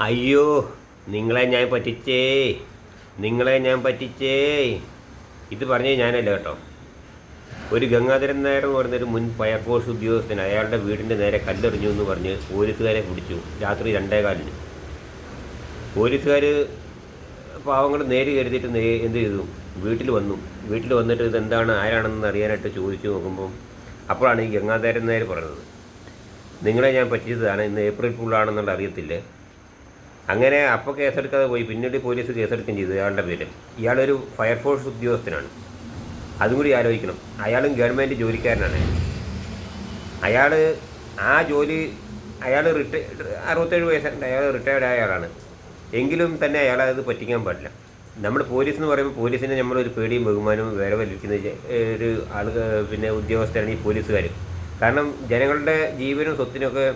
അയ്യോ നിങ്ങളെ ഞാൻ പറ്റിച്ചേ. നിങ്ങളെ ഞാൻ പറ്റിച്ചേ. ഇത് പറഞ്ഞത് ഞാനല്ല കേട്ടോ. ഒരു ഗംഗാധരൻ നായർ എന്ന് പറഞ്ഞൊരു മുൻ ഫയർഫോഴ്സ് ഉദ്യോഗസ്ഥൻ അയാളുടെ വീടിന്റെ നേരെ കല്ലെറിഞ്ഞു എന്ന് പറഞ്ഞ് പോലീസുകാരെ പിടിച്ചു രാത്രി രണ്ടേകാലിന്. പോലീസുകാർ പാവങ്ങൾ നേര് കരുതിയിട്ട് എന്ത് ചെയ്തു? വീട്ടിൽ വന്നു. വീട്ടിൽ വന്നിട്ട് ഇതെന്താണ് ആരാണെന്ന് അറിയാനായിട്ട് ചോദിച്ചു നോക്കുമ്പം അപ്പോഴാണ് ഈ ഗംഗാധരൻ നായർ പറഞ്ഞത്. നിങ്ങളെ ഞാൻ പറ്റിച്ചതാണ് ഇന്ന് ഏപ്രിൽ ഫുള്ളാണെന്നുള്ള അറിയത്തില്ല? അങ്ങനെ അപ്പോൾ കേസെടുക്കാതെ പോയി. പിന്നീട് പോലീസ് കേസെടുക്കുകയും ചെയ്തു ഇയാളുടെ പേര് ഇയാളൊരു ഫയർഫോഴ്സ് ഉദ്യോഗസ്ഥനാണ്. അതും കൂടി ആലോചിക്കണം. അയാളും ഗവൺമെന്റ് ജോലിക്കാരനാണ്. അയാൾ ആ ജോലി അയാൾ റിട്ടയർഡ് അറുപത്തേഴ് വയസ്സുണ്ട് അയാൾ റിട്ടയർഡ് ആയ ആളാണ്. എങ്കിലും തന്നെ അയാളെ അത് പറ്റിക്കാൻ പാടില്ല. നമ്മൾ പോലീസ് എന്ന് പറയുമ്പോൾ പോലീസിനെ നമ്മളൊരു പേടിയും ബഹുമാനവും വേറെ വലിക്കുന്ന ഒരു ആൾ പിന്നെ ഉദ്യോഗസ്ഥരാണ് ഈ പോലീസുകാർ കാരണം ജനങ്ങളുടെ ജീവനും സ്വത്തിനൊക്കെ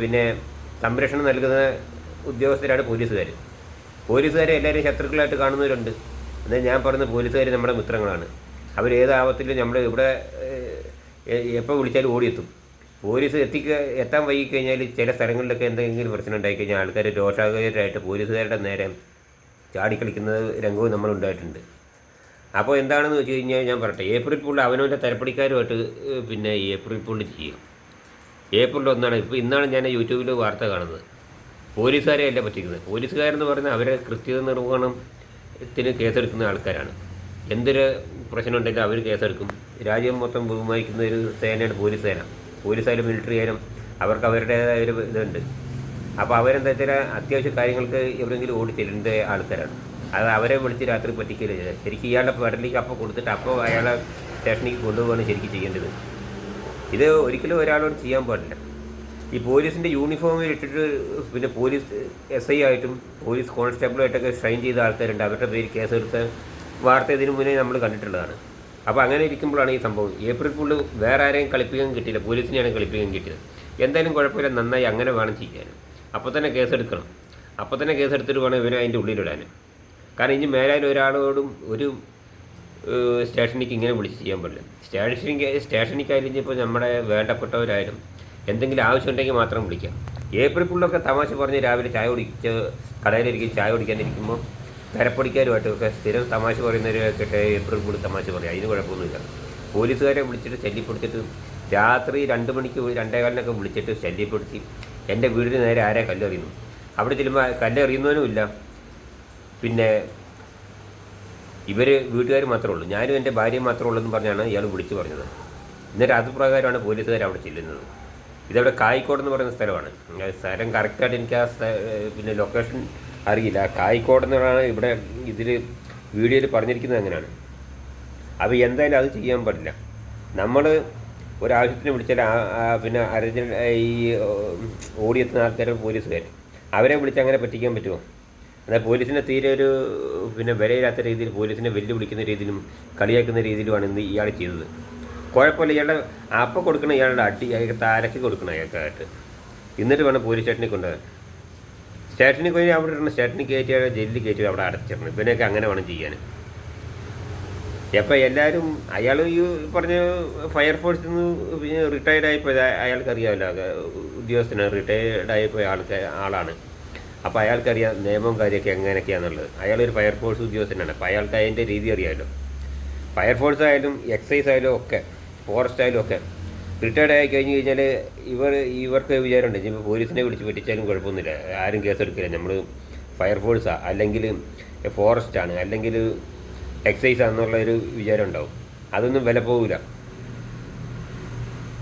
പിന്നെ സംരക്ഷണം നൽകുന്ന ഉദ്യോഗസ്ഥരാണ് പോലീസുകാർ പോലീസുകാരെ എല്ലാവരും ശത്രുക്കളായിട്ട് കാണുന്നവരുണ്ട്. എന്നാൽ ഞാൻ പറയുന്ന പോലീസുകാർ നമ്മുടെ മിത്രങ്ങളാണ്. അവർ ഏത് നമ്മൾ ഇവിടെ എപ്പോൾ വിളിച്ചാലും ഓടിയെത്തും. പോലീസ് എത്തിക്ക എത്താൻ വൈകി കഴിഞ്ഞാൽ ചില സ്ഥലങ്ങളിലൊക്കെ എന്തെങ്കിലും പ്രശ്നം ഉണ്ടായി കഴിഞ്ഞാൽ ആൾക്കാർ രോഷാകരായിട്ട് പോലീസുകാരുടെ നേരെ ചാടിക്കളിക്കുന്ന രംഗവും നമ്മളുണ്ടായിട്ടുണ്ട് അപ്പോൾ എന്താണെന്ന് വെച്ച് കഴിഞ്ഞാൽ ഞാൻ പറയട്ടെ ഏപ്രിൽ പുള്ളി അവനവന്റെ തരപ്പടിക്കാരുമായിട്ട് പിന്നെ ഏപ്രിൽ പുള്ളി ചെയ്യും. ഏപ്രിൽ ഒന്നാണ്. ഇപ്പോൾ ഇന്നാണ് ഞാൻ യൂട്യൂബിൽ വാർത്ത കാണുന്നത്. പോലീസുകാരെ അല്ല പറ്റിക്കുന്നത്. പോലീസുകാരെന്ന് പറഞ്ഞാൽ അവരെ കൃത്യത നിർവഹണത്തിന് കേസെടുക്കുന്ന ആൾക്കാരാണ്. എന്തൊരു പ്രശ്നം ഉണ്ടെങ്കിലും അവർ കേസെടുക്കും. രാജ്യം മൊത്തം ബഹുമാനിക്കുന്ന ഒരു സേനയാണ് പോലീസ് സേന. പോലീസായാലും മിലിറ്ററി ആയാലും അവർക്ക് അവരുടേതായ ഒരു ഇതുണ്ട്. അപ്പോൾ അവരെന്താ വെച്ചാൽ അത്യാവശ്യ കാര്യങ്ങൾക്ക് എവിടെയെങ്കിലും ഓടി ചെല്ലേണ്ട ആൾക്കാരാണ്. അത് അവരെ വിളിച്ച് രാത്രി പറ്റിക്കില്ല ശരിക്കും ഇയാളുടെ പെടലിക്ക് അപ്പോൾ കൊടുത്തിട്ട് അപ്പോൾ അയാളെ സ്റ്റേഷനിലേക്ക് കൊണ്ടുപോകാണ് ശരിക്കും ചെയ്യേണ്ടത്. ഇത് ഒരിക്കലും ഒരാളോട് ചെയ്യാൻ പാടില്ല. ഈ പോലീസിന്റെ യൂണിഫോമിൽ ഇട്ടിട്ട് പിന്നെ പോലീസ് എസ് ഐ ആയിട്ടും പോലീസ് കോൺസ്റ്റബിളായിട്ടൊക്കെ ഷൈൻ ചെയ്ത ആൾക്കാരുണ്ട്. അവരുടെ പേര് കേസെടുത്ത വാർത്ത ഇതിനു മുന്നേ നമ്മൾ കണ്ടിട്ടുള്ളതാണ്. അപ്പോൾ അങ്ങനെ ഇരിക്കുമ്പോഴാണ് ഈ സംഭവം. ഏപ്രിൽ ഫുള്ള് വേറെ ആരെയും കളിപ്പിക്കാൻ കിട്ടിയില്ല. പോലീസിനെയാണ് കളിപ്പിക്കാൻ കിട്ടിയത്. എന്തായാലും കുഴപ്പമില്ല. നന്നായി അങ്ങനെ വേണം ചെയ്യാൻ. അപ്പോൾ തന്നെ കേസെടുക്കണം. അപ്പോൾ തന്നെ കേസെടുത്തിട്ട് വേണം ഇവരെ അതിന്റെ ഉള്ളിലിടാൻ. കാരണം ഇനി മേലായാലും ഒരാളോടും ഒരു സ്റ്റേഷനിലേക്ക് ഇങ്ങനെ വിളിച്ച് ചെയ്യാൻ പറ്റില്ല. സ്റ്റേഷനിക്ക് സ്റ്റേഷനിക്കായാലും ഇപ്പോൾ നമ്മുടെ വേണ്ടപ്പെട്ടവരായാലും എന്തെങ്കിലും ആവശ്യമുണ്ടെങ്കിൽ മാത്രം വിളിക്കാം. ഏപ്രിൽ ഫുള്ളൊക്കെ തമാശ പറഞ്ഞ് രാവിലെ ചായ കുടിച്ച് കടയിലിരിക്കും ചായ കുടിക്കാനിരിക്കുമ്പോൾ കരപ്പടിക്കാരുമായിട്ടൊക്കെ സ്ഥിരം തമാശ പറയുന്നവരൊക്കെ ഏപ്രിൽ ഫുള്ള് തമാശ പറയും. അതിന് കുഴപ്പമൊന്നുമില്ല. പോലീസുകാരെ വിളിച്ചിട്ട് ശല്യപ്പെടുത്തിയിട്ട് രാത്രി രണ്ട് മണിക്ക് രണ്ടേകാലിനൊക്കെ വിളിച്ചിട്ട് ശല്യപ്പെടുത്തി. എന്റെ വീടിന് നേരെ ആരെ കല്ലെറിയുന്നു അവിടെ ചെല്ലുമ്പോൾ കല്ലെറിയുന്നവനുമില്ല പിന്നെ ഇവർ വീട്ടുകാർ മാത്രമേ ഉള്ളൂ. ഞാനും എന്റെ ഭാര്യയും മാത്രമേ ഉള്ളൂ എന്ന് പറഞ്ഞാണ് ഇയാൾ വിളിച്ചു പറഞ്ഞത്. എന്നിട്ട് അത് പ്രകാരമാണ് പോലീസുകാർ അവിടെ ചെല്ലുന്നത്. ഇതവിടെ കായിക്കോട് എന്ന് പറയുന്ന സ്ഥലമാണ്. സ്ഥലം കറക്റ്റായിട്ട് എനിക്ക് ആ പിന്നെ ലൊക്കേഷൻ അറിയില്ല. കായിക്കോട് എന്നാണ് ഇവിടെ ഇതിൽ വീഡിയോയിൽ പറഞ്ഞിരിക്കുന്നത് അങ്ങനെയാണ്. അപ്പോൾ എന്തായാലും അത് ചെയ്യാൻ പാടില്ല നമ്മൾ ഒരാവശ്യത്തിന് വിളിച്ചാൽ പിന്നെ അരജൻ ഈ ഓടിയെത്തുന്ന ആൾക്കാർ പോലീസുകാർ അവരെ വിളിച്ച് അങ്ങനെ പറ്റിക്കാൻ പറ്റുമോ? എന്നാൽ പോലീസിനെ തീരെ ഒരു പിന്നെ വിലയില്ലാത്ത രീതിയിൽ പോലീസിനെ വെല്ലുവിളിക്കുന്ന രീതിയിലും കളിയാക്കുന്ന രീതിയിലുമാണ് ഇന്ന് ഇയാൾ ചെയ്തത്. കുഴപ്പമില്ല. ഇയാളുടെ അപ്പം കൊടുക്കണം ഇയാളുടെ അടി അയാൾക്ക് താരക്ക് കൊടുക്കണം അയാൾക്കായിട്ട്. എന്നിട്ട് വേണം പോലീസ് സ്റ്റേഷനിൽ കൊണ്ടുപോകാൻ സ്റ്റേഷനിൽ പോയി അവിടെ ഇടണം സ്റ്റേഷനിൽ കയറ്റി ജയിലിൽ കയറ്റി അവിടെ അടച്ചിടണം. ഇവനൊക്കെ അങ്ങനെ വേണം ചെയ്യാൻ. എപ്പോൾ എല്ലാവരും അയാൾ ഈ പറഞ്ഞ ഫയർഫോഴ്സിൽ നിന്ന് റിട്ടയർഡ് ആയിപ്പോയത് അയാൾക്ക് അറിയാമല്ലോ. അത് ഉദ്യോഗസ്ഥനാണ് റിട്ടയർഡ് ആയിപ്പോയ ആൾക്ക് ആളാണ്. അപ്പോൾ അയാൾക്കറിയാം നിയമവും കാര്യമൊക്കെ എങ്ങനെയൊക്കെയാണെന്നുള്ളത്. അയാളൊരു ഫയർഫോഴ്സ് ഉദ്യോഗസ്ഥനാണ്. അപ്പോൾ അയാൾക്ക് അതിന്റെ രീതി അറിയാമല്ലോ. ഫയർഫോഴ്സ് ആയാലും എക്സൈസ് ആയാലും ഒക്കെ ഫോറസ്റ്റ് ആയാലും ഒക്കെ. റിട്ടയർഡ് ആയി കഴിഞ്ഞ് കഴിഞ്ഞാൽ ഇവർ ഇവർക്ക് വിചാരമുണ്ട്. ഇനിയിപ്പോൾ പോലീസിനെ വിളിച്ച് പറ്റിച്ചാലും കുഴപ്പമൊന്നുമില്ല. ആരും കേസെടുക്കില്ല നമ്മൾ ഫയർഫോഴ്സാണ് അല്ലെങ്കിൽ ഫോറസ്റ്റാണ് അല്ലെങ്കിൽ എക്സൈസ് എന്നുള്ള ഒരു വിചാരം ഉണ്ടാവും. അതൊന്നും വില പോകില്ല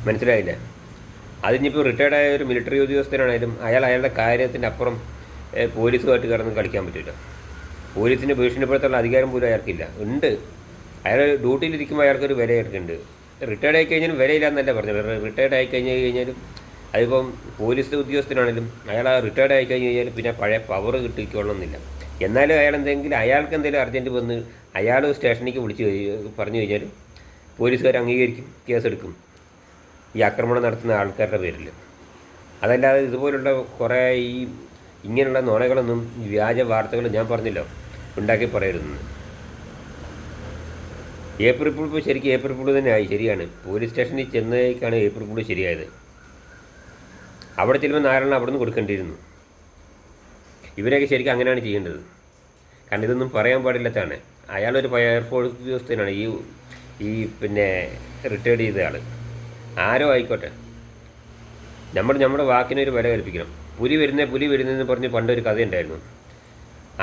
മനസ്സിലായില്ലേ? അതിനിപ്പോൾ റിട്ടയർഡ് ആയ ഒരു മിലിറ്ററി ഉദ്യോഗസ്ഥനാണെങ്കിലും അയാൾ അയാളുടെ കാര്യത്തിന്റെ അപ്പുറം പോലീസുമായിട്ട് കിടന്ന് കളിക്കാൻ പറ്റില്ല പോലീസിന്റെ ഭീഷണിപ്പെടുത്തുള്ള അധികാരം പോലും അയാൾക്കില്ല. ഉണ്ട്. അയാൾ ഡ്യൂട്ടിയിലിരിക്കുമ്പോൾ അയാൾക്കൊരു വില റിട്ടയർഡ് ആയി കഴിഞ്ഞാലും വിലയില്ലാന്നല്ല പറഞ്ഞത്. റിട്ടയർഡ് ആയി കഴിഞ്ഞ് കഴിഞ്ഞാലും അതിപ്പം പോലീസ് ഉദ്യോഗസ്ഥനാണെങ്കിലും അയാൾ റിട്ടയർഡ് ആയി കഴിഞ്ഞ് കഴിഞ്ഞാൽ പിന്നെ പഴയ പവർ കിട്ടിക്കൊള്ളണമെന്നില്ല. എന്നാലും അയാൾ എന്തെങ്കിലും അയാൾക്ക് എന്തെങ്കിലും അർജന്റ് വന്ന് അയാൾ സ്റ്റേഷനിലേക്ക് വിളിച്ച് പറഞ്ഞു കഴിഞ്ഞാൽ പോലീസുകാർ അംഗീകരിക്കും കേസെടുക്കും. ഈ ആക്രമണം നടത്തുന്ന ആൾക്കാരുടെ പേരിൽ അതല്ലാതെ ഇതുപോലുള്ള കുറേ ഈ ഇങ്ങനെയുള്ള നുണകളൊന്നും വ്യാജ വാർത്തകൾ ഞാൻ പറഞ്ഞല്ലോ ഉണ്ടാക്കി പറയരുതെന്ന്. ഏപ്രിൽ ഫുൾ ഇപ്പോൾ ശരിക്കും ഏപ്രിൽ ഫുൾ തന്നെ ആയി ശരിയാണ്. പോലീസ് സ്റ്റേഷനിൽ ചെന്നേക്കാണ് ഏപ്രിൽ ഫുൾ ശരിയായത്. അവിടെ ചെല്ലുമ്പോൾ നാരായണ അവിടെ നിന്ന് കൊടുക്കേണ്ടിയിരുന്നു. ഇവരെയൊക്കെ ശരിക്കും അങ്ങനെയാണ് ചെയ്യേണ്ടത്. കാരണം ഇതൊന്നും പറയാൻ പാടില്ലാത്തതാണ്. അയാളൊരു ഫയർഫോഴ്സ് ഉദ്യോഗസ്ഥനാണ്. ഈ ഈ പിന്നെ റിട്ടയർഡ് ചെയ്ത ആൾ ആരോ ആയിക്കോട്ടെ. നമ്മൾ നമ്മുടെ വാക്കിനൊരു വില കൽപ്പിക്കണം. പുലി വരുന്നേ പുലി വരുന്നതെന്ന് പറഞ്ഞ് പണ്ടൊരു കഥയുണ്ടായിരുന്നു.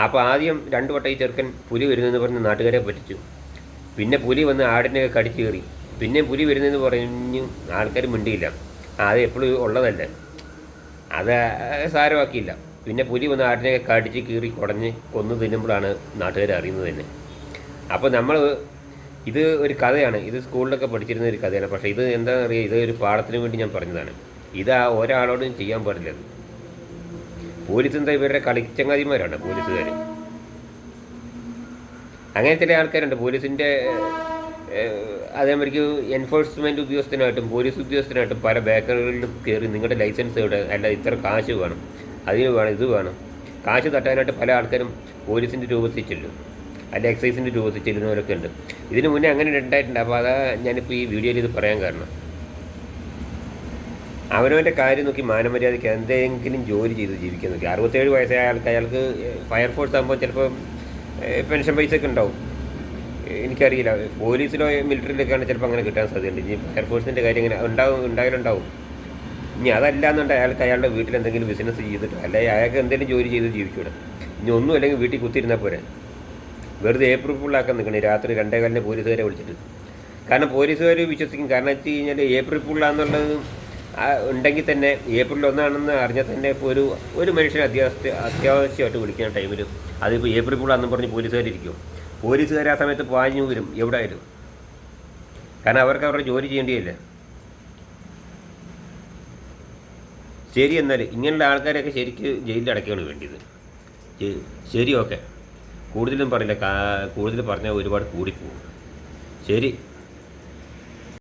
അപ്പോൾ ആദ്യം രണ്ടു വട്ടം ഈ ചെറുക്കൻ പുലി വരുന്നതെന്ന് പറഞ്ഞ് നാട്ടുകാരെ പറ്റിച്ചു. പിന്നെ പുലി വന്ന് ആടിനെ കടിച്ചു കയറി പിന്നെ പുലി വരുന്നതെന്ന് പറഞ്ഞു ആൾക്കാർ മിണ്ടിയില്ല. അത് എപ്പോഴും ഉള്ളതല്ല. അത് സാരമാക്കിയില്ല. പിന്നെ പുലി വന്ന് ആടിനെ കടിച്ച് കീറി കുടഞ്ഞ് കൊന്നു തിന്നുമ്പോഴാണ് നാട്ടുകാർ അറിയുന്നത് തന്നെ. അപ്പോൾ നമ്മൾ ഇത് ഒരു കഥയാണ്. ഇത് സ്കൂളിലൊക്കെ പഠിച്ചിരുന്ന ഒരു കഥയാണ്. പക്ഷേ ഇത് എന്താണെന്ന് അറിയാം. ഇത് ഒരു പാഠത്തിന് വേണ്ടി ഞാൻ പറഞ്ഞതാണ്. ഇത് ആ ഒരാളോടും ചെയ്യാൻ പാടില്ല. പോലീസ് എന്താ ഇവരുടെ കളിച്ചങ്ങാതിമാരാണ് പോലീസുകാർ അങ്ങനെ ചില ആൾക്കാരുണ്ട്. പോലീസിന്റെ അതേമാതിരിക്ക് എൻഫോഴ്സ്മെന്റ് ഉദ്യോഗസ്ഥനായിട്ടും പോലീസ് ഉദ്യോഗസ്ഥനായിട്ടും പല ബേക്കറികളിലും കയറി നിങ്ങളുടെ ലൈസൻസ് ഇവിടെ അല്ല ഇത്ര കാശ് വേണം. അതിന് വേണം ഇത് വേണം. കാശ് തട്ടാനായിട്ട് പല ആൾക്കാരും പോലീസിന്റെ രൂപത്തിൽ ചെല്ലും അല്ല എക്സൈസിന്റെ രൂപത്തിൽ ചെല്ലുന്നവരൊക്കെ ഉണ്ട്. ഇതിന് മുന്നേ അങ്ങനെ ഉണ്ടായിട്ടുണ്ട്. അപ്പോൾ അതാ ഞാനിപ്പോൾ ഈ വീഡിയോയിൽ ഇത് പറയാൻ കാരണം. അവനവന്റെ കാര്യം നോക്കി മാനമര്യാദയ്ക്ക് എന്തെങ്കിലും ജോലി ചെയ്ത് ജീവിക്കാൻ നോക്കി. അറുപത്തേഴ് വയസ്സായ ആൾക്ക് അയാൾക്ക് ഫയർഫോഴ്സ് ആകുമ്പോൾ ചിലപ്പോൾ പെൻഷൻ പൈസ ഒക്കെ ഉണ്ടാവും എനിക്കറിയില്ല. പോലീസിലോ മിലിറ്ററിയിലൊക്കെയാണ് ചിലപ്പോൾ അങ്ങനെ കിട്ടാൻ സാധ്യതയുണ്ട്. ഇനി എയർഫോഴ്സിന്റെ കാര്യം ഇങ്ങനെ ഉണ്ടാവും ഉണ്ടായാലുണ്ടാവും. ഇനി അതല്ല എന്നുണ്ടെങ്കിൽ അയാൾക്ക് അയാളുടെ വീട്ടിൽ എന്തെങ്കിലും ബിസിനസ് ചെയ്തിട്ട് അല്ലെങ്കിൽ അയാൾക്ക് എന്തെങ്കിലും ജോലി ചെയ്ത് ജീവിച്ചൂടെ ഇനി ഒന്നും അല്ലെങ്കിൽ വീട്ടിൽ കുത്തിയിരുന്നാൽ പോരെ? വെറുതെ ഏപ്രിൽ ഫുള്ളാക്കാൻ നിൽക്കണേ രാത്രി രണ്ടേകാലിന് പോലീസുകാരെ വിളിച്ചിട്ട്. കാരണം പോലീസുകാർ വിശ്വസിക്കും. കാരണം വെച്ച് കഴിഞ്ഞാൽ ഏപ്രിൽ ഫുള്ളാന്നുള്ളത് ഉണ്ടെങ്കിൽ തന്നെ ഏപ്രിൽ ഒന്നാണെന്ന് അറിഞ്ഞാൽ തന്നെ ഇപ്പോൾ ഒരു ഒരു മനുഷ്യനെ അത്യാവശ്യ അത്യാവശ്യമായിട്ട് വിളിക്കുന്ന ടൈമിൽ അതിപ്പോൾ ഏപ്രിൽ ഫുള്ളാന്നും പറഞ്ഞ് പോലീസുകാരിരിക്കും പോലീസുകാർ ആ സമയത്ത് പാഞ്ഞു വരും എവിടെ ആയിരുന്നു കാരണം അവർക്ക് അവരുടെ ജോലി ചെയ്യേണ്ടിയല്ലേ ശരി എന്നാൽ ഇങ്ങനെയുള്ള ആൾക്കാരെയൊക്കെ ശരിക്ക് ജയിലിൽ അടയ്ക്കുകയാണ് വേണ്ടിയത്. ശരി- ഓക്കെ. കൂടുതലും പറയില്ല കൂടുതൽ പറഞ്ഞാൽ ഒരുപാട് കൂടിപ്പോകും. ശരി.